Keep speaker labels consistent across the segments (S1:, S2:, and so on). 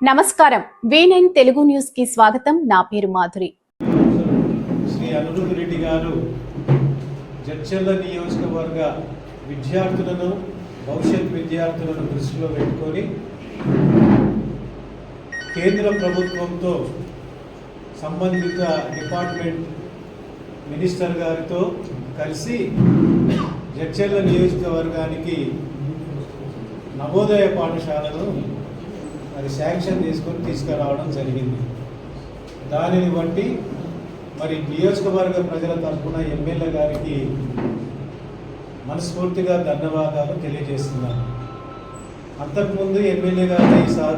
S1: నమస్కారం. V nine Telugu న్యూస్కి స్వాగతం. నా పేరు మాధురి.
S2: శ్రీ అనురుద్ రెడ్డి గారు జడ్చర్ల నియోజకవర్గ విద్యార్థులను భవిష్యత్ విద్యార్థులను దృష్టిలో పెట్టుకొని కేంద్ర ప్రభుత్వంతో సంబంధిత డిపార్ట్మెంట్ మినిస్టర్ గారితో కలిసి జడ్చర్ల నియోజకవర్గానికి నవోదయ పాఠశాలను మరి శాంక్షన్ తీసుకొని తీసుకురావడం జరిగింది. దానిని బట్టి మరి నియోజకవర్గ ప్రజల తరఫున ఎమ్మెల్యే గారికి మనస్ఫూర్తిగా ధన్యవాదాలు తెలియజేస్తున్నాను. అంతకుముందు ఎమ్మెల్యే గారి సహ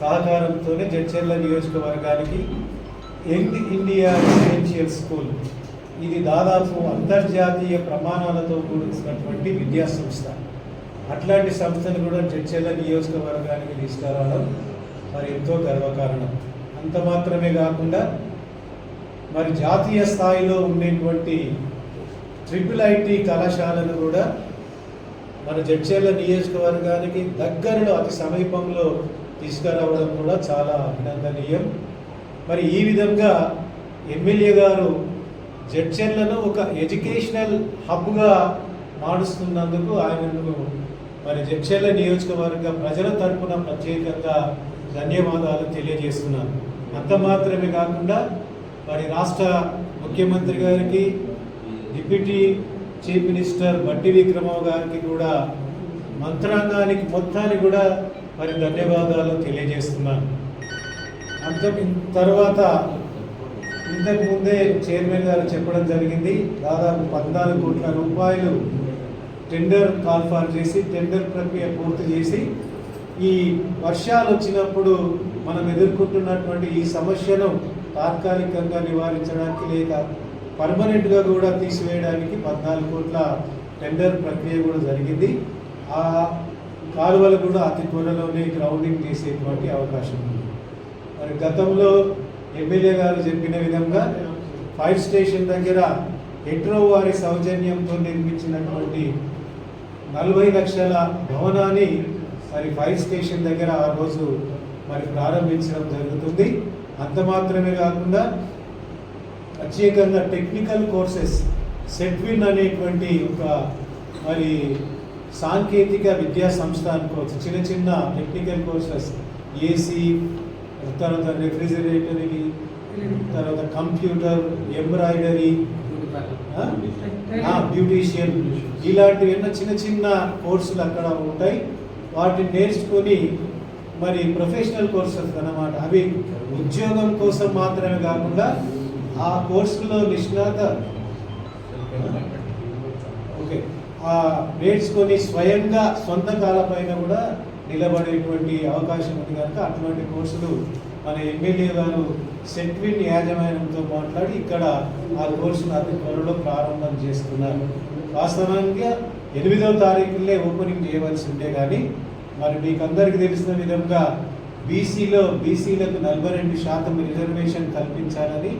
S2: సహకారంతోనే జడ్చర్ల నియోజకవర్గానికి యంగ్ ఇండియా రెసిడెన్షియల్ స్కూల్. ఇది దాదాపు అంతర్జాతీయ ప్రమాణాలతో కూడుకున్నటువంటి విద్యా సంస్థ అట్లాంటి సంస్థను కూడా జడ్చర్ల నియోజకవర్గానికి తీసుకురావడం మరి ఎంతో గర్వకారణం. అంత మాత్రమే కాకుండా మరి జాతీయ స్థాయిలో ఉండేటువంటి ట్రిపుల్ ఐటీ కళాశాలను కూడా మన జడ్చర్ల నియోజకవర్గానికి దగ్గరలో అతి సమీపంలో తీసుకురావడం కూడా చాలా అభినందనీయం. మరి ఈ విధంగా ఎమ్మెల్యే గారు జడ్చర్లను ఒక ఎడ్యుకేషనల్ హబ్గా మారుస్తున్నందుకు ఆయనను మరి జడ్చర్ల నియోజకవర్గ ప్రజల తరపున ప్రత్యేకంగా ధన్యవాదాలు తెలియజేస్తున్నాను. అంత మాత్రమే కాకుండా మరి రాష్ట్ర ముఖ్యమంత్రి గారికి డిప్యూటీ చీఫ్ మినిస్టర్ బట్టి విక్రమరావు గారికి కూడా మంత్రాంగానికి మొత్తానికి కూడా మరి ధన్యవాదాలు తెలియజేస్తున్నాను. అంత తర్వాత ఇంతకుముందే చైర్మన్ గారు చెప్పడం జరిగింది దాదాపు పద్నాలుగు కోట్ల రూపాయలు టెండర్ కాల్ఫార్ చేసి టెండర్ ప్రక్రియ పూర్తి చేసి ఈ వర్షాలు వచ్చినప్పుడు మనం ఎదుర్కొంటున్నటువంటి ఈ సమస్యను తాత్కాలికంగా నివారించడానికి లేక పర్మనెంట్గా కూడా తీసివేయడానికి పద్నాలుగు కోట్ల టెండర్ ప్రక్రియ కూడా జరిగింది. ఆ కాలువలు కూడా అతి త్వరలోనే గ్రౌండింగ్ చేసేటువంటి అవకాశం ఉంది. మరి గతంలో ఎమ్మెల్యే గారు చెప్పిన విధంగా ఫైర్ స్టేషన్ దగ్గర ఎట్రో వారి సౌజన్యంతో నిర్మించినటువంటి నలభై లక్షల భవనాన్ని మరి ఫైర్ స్టేషన్ దగ్గర ఆ రోజు మరి ప్రారంభించడం జరుగుతుంది. అంత మాత్రమే కాకుండా ప్రత్యేకంగా టెక్నికల్ కోర్సెస్ సెట్విన్ అనేటువంటి ఒక మరి సాంకేతిక విద్యా సంస్థ అనుకోవచ్చు చిన్న చిన్న టెక్నికల్ కోర్సెస్ ఏసీ తర్వాత రెఫ్రిజిరేటరీ తర్వాత కంప్యూటర్ ఎంబ్రాయిడరీ బ్యూటీషియన్ ఇలాంటివి ఎన్నో చిన్న చిన్న కోర్సులు అక్కడ ఉంటాయి. వాటిని నేర్చుకొని మరి ప్రొఫెషనల్ కోర్సెస్ అన్నమాట. అవి ఉద్యోగం కోసం మాత్రమే కాకుండా ఆ కోర్సులో నిష్ణాత ఓకే. ఆ నేర్చుకొని స్వయంగా సొంత కాలపైన కూడా నిలబడేటువంటి అవకాశం ఉంది కనుక అటువంటి కోర్సులు మన ఎమ్మెల్యే గారు సెట్విన్ యాజమాన్యంతో మాట్లాడి ఇక్కడ ఆ కోర్సును అతి త్వరలో ప్రారంభం చేస్తున్నారు. వాస్తవంగా ఎనిమిదవ తారీఖులే ఓపెనింగ్ చేయవలసి ఉంటే కానీ మరి మీకు అందరికీ తెలిసిన విధంగా బీసీలో బీసీలకు నలభై రెండు శాతం రిజర్వేషన్ కల్పించాలని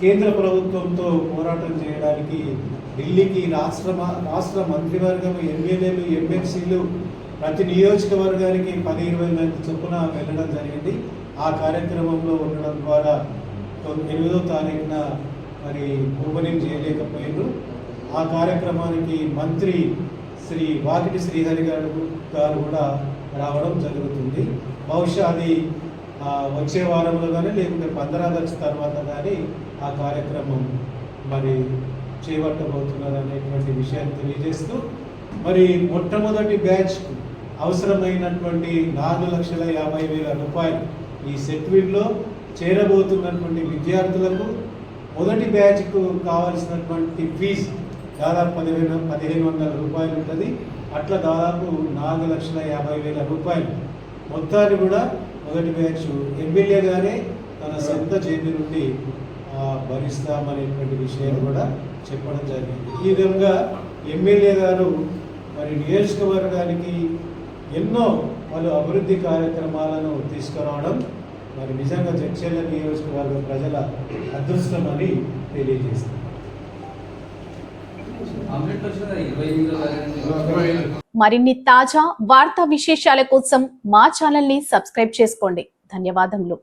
S2: కేంద్ర ప్రభుత్వంతో పోరాటం చేయడానికి ఢిల్లీకి రాష్ట్ర రాష్ట్ర మంత్రివర్గం ఎమ్మెల్యేలు ఎమ్మెల్సీలు ప్రతి నియోజకవర్గానికి పది ఇరవై మంది చొప్పున వెళ్ళడం జరిగింది. ఆ కార్యక్రమంలో ఉండడం ద్వారా ఎనిమిదో తారీఖున మరి ఓపెనింగ్ చేయలేకపోయారు ఆ కార్యక్రమానికి మంత్రి శ్రీ వాకిటి శ్రీహరి గారు గారు కూడా రావడం జరుగుతుంది. బహుశా అది వచ్చే వారంలో కానీ లేకుంటే పంద్రా తర్వాత కానీ ఆ కార్యక్రమం మరి చేపట్టబోతున్నారు అనేటువంటి విషయాన్ని తెలియజేస్తూ మరి మొట్టమొదటి బ్యాచ్ అవసరమైనటువంటి నాలుగు లక్షల యాభై వేల రూపాయలు ఈ సెట్విడ్లో చేరబోతున్నటువంటి విద్యార్థులకు మొదటి బ్యాచ్కు కావాల్సినటువంటి ఫీజు దాదాపు పదిహేను పదిహేను వందల రూపాయలు ఉంటుంది. అట్లా దాదాపు నాలుగు లక్షల యాభై వేల రూపాయలు. మొత్తాన్ని కూడా మొదటి బ్యాచ్ ఎమ్మెల్యే గారే తన సొంత జేబు నుండి భరిస్తామనేటువంటి విషయాలు కూడా చెప్పడం జరిగింది. ఈ విధంగా ఎమ్మెల్యే గారు మరి నియోజకవర్గానికి ఎన్నో పలు అభివృద్ధి కార్యక్రమాలను తీసుకురావడం మరి నిజంగా జడ్చర్ల నియోజకవర్గ ప్రజల అదృష్టం అని తెలియజేస్తారు
S1: మరిన్ని తాజా వార్తా విశేషాల కోసం మా ఛానల్ని సబ్స్క్రైబ్ చేసుకోండి. ధన్యవాదములు.